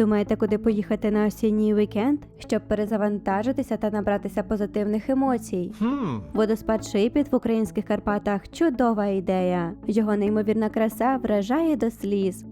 Думаєте, куди поїхати на осінній вікенд, щоб перезавантажитися та набратися позитивних емоцій? Hmm. Водоспад Шипіт в українських Карпатах чудова ідея. Його неймовірна краса вражає до сліз.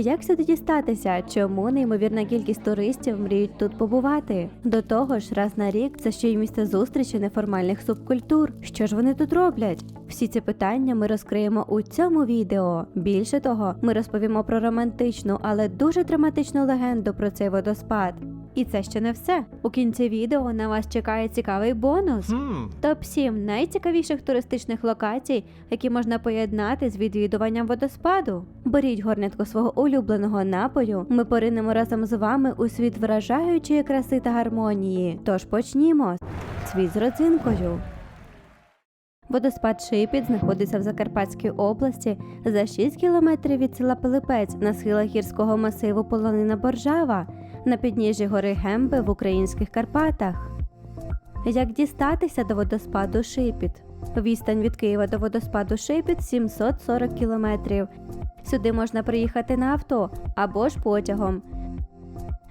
Як сюди дістатися? Чому неймовірна кількість туристів мріють тут побувати? До того ж, раз на рік це ще й місце зустрічі неформальних субкультур. Що ж вони тут роблять? Всі ці питання ми розкриємо у цьому відео. Більше того, ми розповімо про романтичну, але дуже драматичну легенду про цей водоспад. І це ще не все. У кінці відео на вас чекає цікавий бонус. Hmm. Топ 7 найцікавіших туристичних локацій, які можна поєднати з відвідуванням водоспаду. Беріть горнятку свого улюбленого напою. Ми поринемо разом з вами у світ вражаючої краси та гармонії. Тож почнімо. Світ з родзинкою. Водоспад Шипіт знаходиться в Закарпатській області за 6 кілометрів від села Пилипець на схилах гірського масиву Полонина Боржава на підніжжі гори Гемби в українських Карпатах. Як дістатися до водоспаду Шипіт? Відстань від Києва до водоспаду Шипіт 740 кілометрів. Сюди можна приїхати на авто або ж потягом.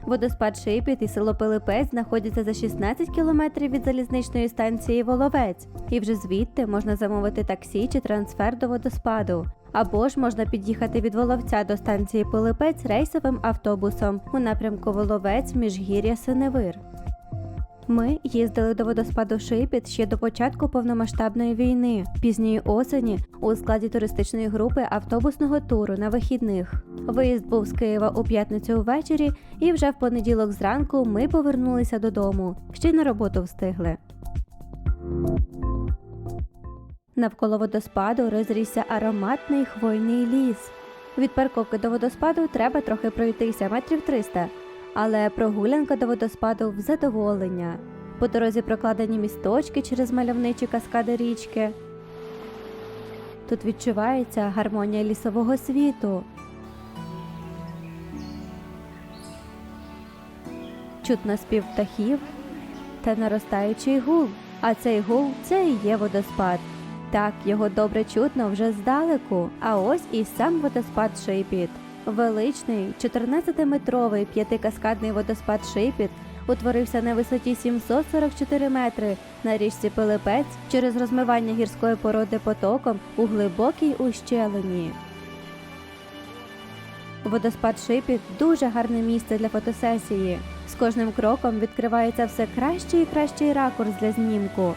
Водоспад Шипіт і село Пилипець знаходяться за 16 кілометрів від залізничної станції Воловець, і вже звідти можна замовити таксі чи трансфер до водоспаду. Або ж можна під'їхати від Воловця до станції Пилипець рейсовим автобусом у напрямку Воловець Міжгір'я Синевир. Ми їздили до водоспаду Шипіт ще до початку повномасштабної війни, пізньої осені, у складі туристичної групи автобусного туру на вихідних. Виїзд був з Києва у п'ятницю ввечері, і вже в понеділок зранку ми повернулися додому. Ще й на роботу встигли. Навколо водоспаду розрісся ароматний хвойний ліс. Від парковки до водоспаду треба трохи пройтися, метрів 300, але прогулянка до водоспаду в задоволення. По дорозі прокладені місточки через мальовничі каскади річки. Тут відчувається гармонія лісового світу. Чутно спів птахів та наростаючий гул. А цей гул це і є водоспад. Так, його добре чутно вже здалеку. А ось і сам водоспад Шипіт. Величний 14-метровий п'ятикаскадний водоспад Шипіт утворився на висоті 744 метри на річці Пилипець через розмивання гірської породи потоком у глибокій ущелині. Водоспад Шипіт дуже гарне місце для фотосесії. З кожним кроком відкривається все кращий і кращий ракурс для знімку.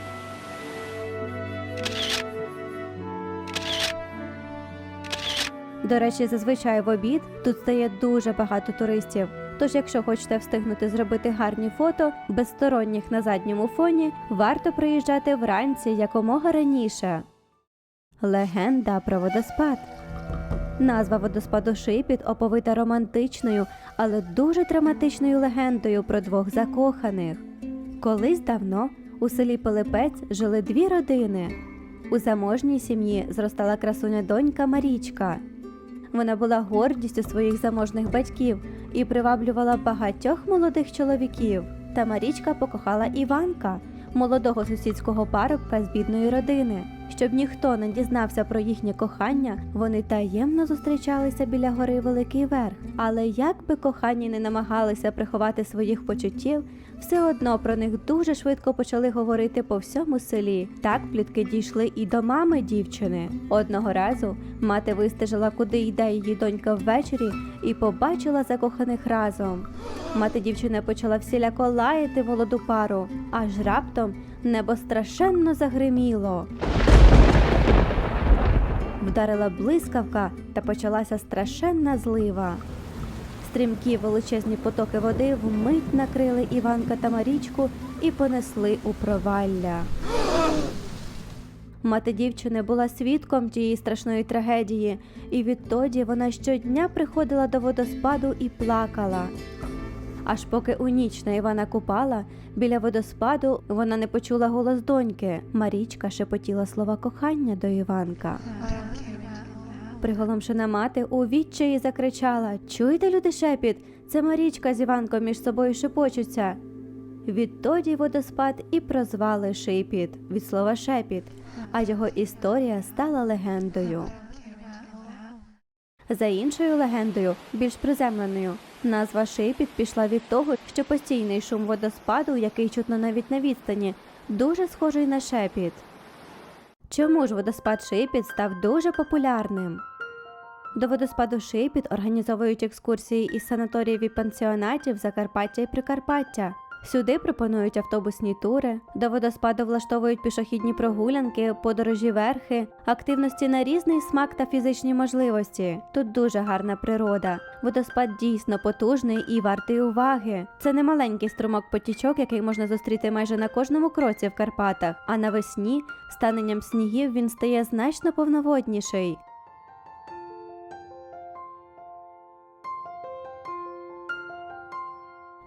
До речі, зазвичай в обід тут стає дуже багато туристів. Тож, якщо хочете встигнути зробити гарні фото без сторонніх на задньому фоні, варто приїжджати вранці якомога раніше. Легенда про водоспад. Назва водоспаду Шипіт оповита романтичною, але дуже драматичною легендою про двох закоханих. Колись давно у селі Пилипець жили дві родини. У заможній сім'ї зростала красуня донька Марічка. Вона була гордістю своїх заможних батьків і приваблювала багатьох молодих чоловіків. Та Марічка покохала Іванка, молодого сусідського парубка з бідної родини. Щоб ніхто не дізнався про їхнє кохання, вони таємно зустрічалися біля гори Великий Верх. Але як би кохані не намагалися приховати своїх почуттів, все одно про них дуже швидко почали говорити по всьому селі. Так плітки дійшли і до мами дівчини. Одного разу мати вистежила, куди йде її донька ввечері, і побачила закоханих разом. Мати дівчини почала всіляко лаяти молоду пару, аж раптом небо страшенно загриміло. Вдарила блискавка та почалася страшенна злива. Стрімкі величезні потоки води вмить накрили Іванка та Марічку і понесли у провалля. Мати дівчини була свідком тієї страшної трагедії, і відтоді вона щодня приходила до водоспаду і плакала. Аж поки у ніч на Івана купала, біля водоспаду вона не почула голос доньки. Марічка шепотіла слова кохання до Іванка. Приголомшена мати у відчаї закричала: Чуєте, люди шепіт? Це Марічка з Іванком між собою шепочуться. Відтоді водоспад і прозвали Шипіт від слова шепіт, а його історія стала легендою. За іншою легендою, більш приземленою, назва Шипіт пішла від того, що постійний шум водоспаду, який чутно навіть на відстані, дуже схожий на шепіт. Чому ж водоспад Шипіт став дуже популярним? До водоспаду Шипіт організовують екскурсії із санаторіїв і пансіонатів Закарпаття і Прикарпаття. Сюди пропонують автобусні тури, до водоспаду влаштовують пішохідні прогулянки, подорожі верхи, активності на різний смак та фізичні можливості. Тут дуже гарна природа. Водоспад дійсно потужний і вартий уваги. Це не маленький струмок потічок, який можна зустріти майже на кожному кроці в Карпатах. А навесні, станенням снігів, він стає значно повноводніший.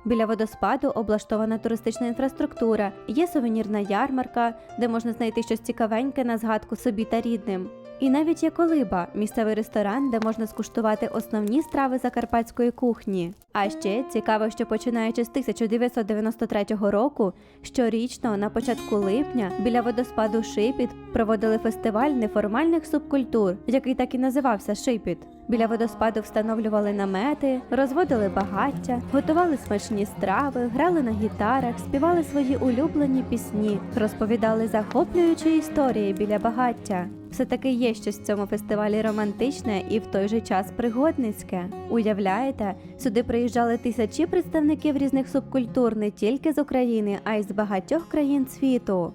Біля водоспаду облаштована туристична інфраструктура, є сувенірна ярмарка, де можна знайти щось цікавеньке на згадку собі та рідним. І навіть є колиба місцевий ресторан, де можна скуштувати основні страви закарпатської кухні. А ще цікаво, що починаючи з 1993 року, щорічно на початку липня біля водоспаду Шипіт проводили фестиваль неформальних субкультур, який так і називався Шипіт. Біля водоспаду встановлювали намети, розводили багаття, готували смачні страви, грали на гітарах, співали свої улюблені пісні, розповідали захоплюючі історії біля багаття. Все таки є щось в цьому фестивалі романтичне і в той же час пригодницьке. Уявляєте, сюди приїжджали тисячі представників різних субкультур не тільки з України, а й з багатьох країн світу.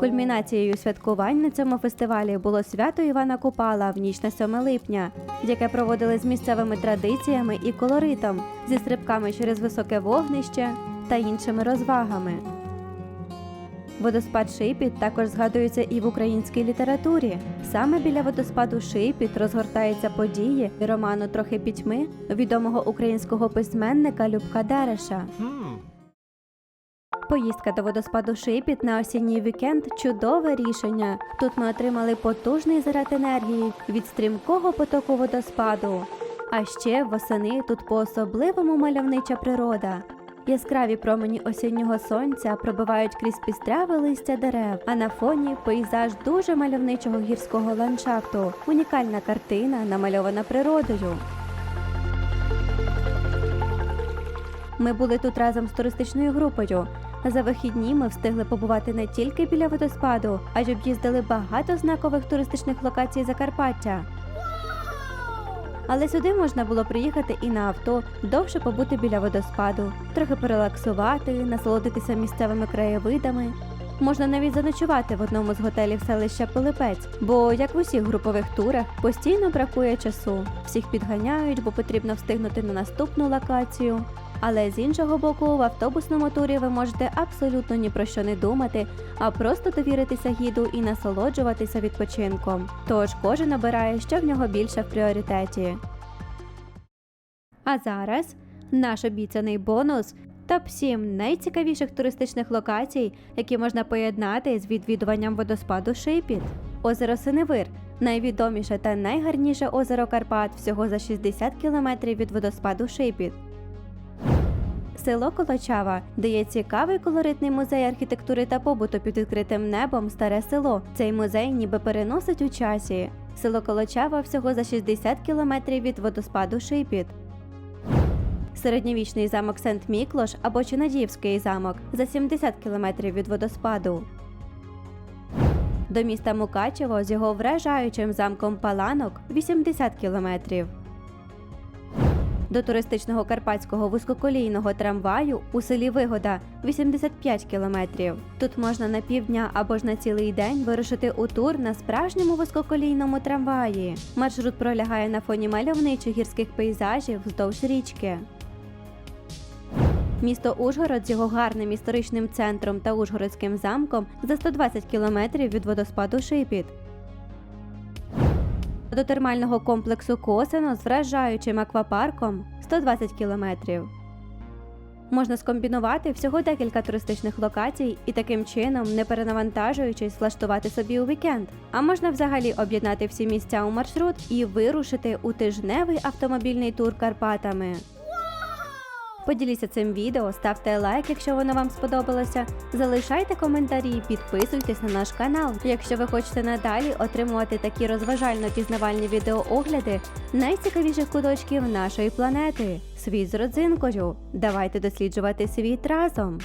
Кульмінацією святкувань на цьому фестивалі було свято Івана Купала в ніч на 7 липня, яке проводили з місцевими традиціями і колоритом, зі стрибками через високе вогнище та іншими розвагами. Водоспад Шипіт також згадується і в українській літературі. Саме біля водоспаду Шипіт розгортаються події роману Трохи пітьми відомого українського письменника Любка Дереша. Поїздка до водоспаду Шипіт на осінній вікенд чудове рішення. Тут ми отримали потужний заряд енергії від стрімкого потоку водоспаду. А ще восени тут по-особливому мальовнича природа. Яскраві промені осіннього сонця пробивають крізь пістряве листя дерев, а на фоні пейзаж дуже мальовничого гірського ландшафту. Унікальна картина, намальована природою. Ми були тут разом з туристичною групою. За вихідні ми встигли побувати не тільки біля водоспаду, а й об'їздили багато знакових туристичних локацій Закарпаття. Але сюди можна було приїхати і на авто, довше побути біля водоспаду, трохи порелаксувати, насолодитися місцевими краєвидами. Можна навіть заночувати в одному з готелів селища Пилипець, бо, як в усіх групових турах, постійно бракує часу. Всіх підганяють, бо потрібно встигнути на наступну локацію. Але з іншого боку, в автобусному турі ви можете абсолютно ні про що не думати, а просто довіритися гіду і насолоджуватися відпочинком. Тож кожен обирає, що в нього більше в пріоритеті. А зараз наш обіцяний бонус топ 7 найцікавіших туристичних локацій, які можна поєднати з відвідуванням водоспаду Шипіт. Озеро Синевир найвідоміше та найгарніше озеро Карпат всього за 60 кілометрів від водоспаду Шипіт. Село Колочава, де є цікавий колоритний музей архітектури та побуту під відкритим небом Старе село. Цей музей ніби переносить у часі. Село Колочава всього за 60 кілометрів від водоспаду Шипіт. Середньовічний замок Сент Міклош або Чинадівський замок за 70 кілометрів від водоспаду. До міста Мукачево з його вражаючим замком Паланок 80 кілометрів. До туристичного карпатського вузькоколійного трамваю у селі Вигода 85 кілометрів. Тут можна на півдня або ж на цілий день вирушити у тур на справжньому вузькоколійному трамваї. Маршрут пролягає на фоні мальовничих гірських пейзажів вздовж річки. Місто Ужгород з його гарним історичним центром та Ужгородським замком за 120 кілометрів від водоспаду Шипіт. До термального комплексу Косино з вражаючим аквапарком 120 кілометрів. Можна скомбінувати всього декілька туристичних локацій і таким чином, не перенавантажуючись, влаштувати собі у вікенд. А можна взагалі об'єднати всі місця у маршрут і вирушити у тижневий автомобільний тур Карпатами. Поділіться цим відео, ставте лайк, якщо воно вам сподобалося. Залишайте коментарі, підписуйтесь на наш канал. Якщо ви хочете надалі отримувати такі розважально-пізнавальні відеоогляди найцікавіших куточків нашої планети. Світ з родзинкою. Давайте досліджувати світ разом.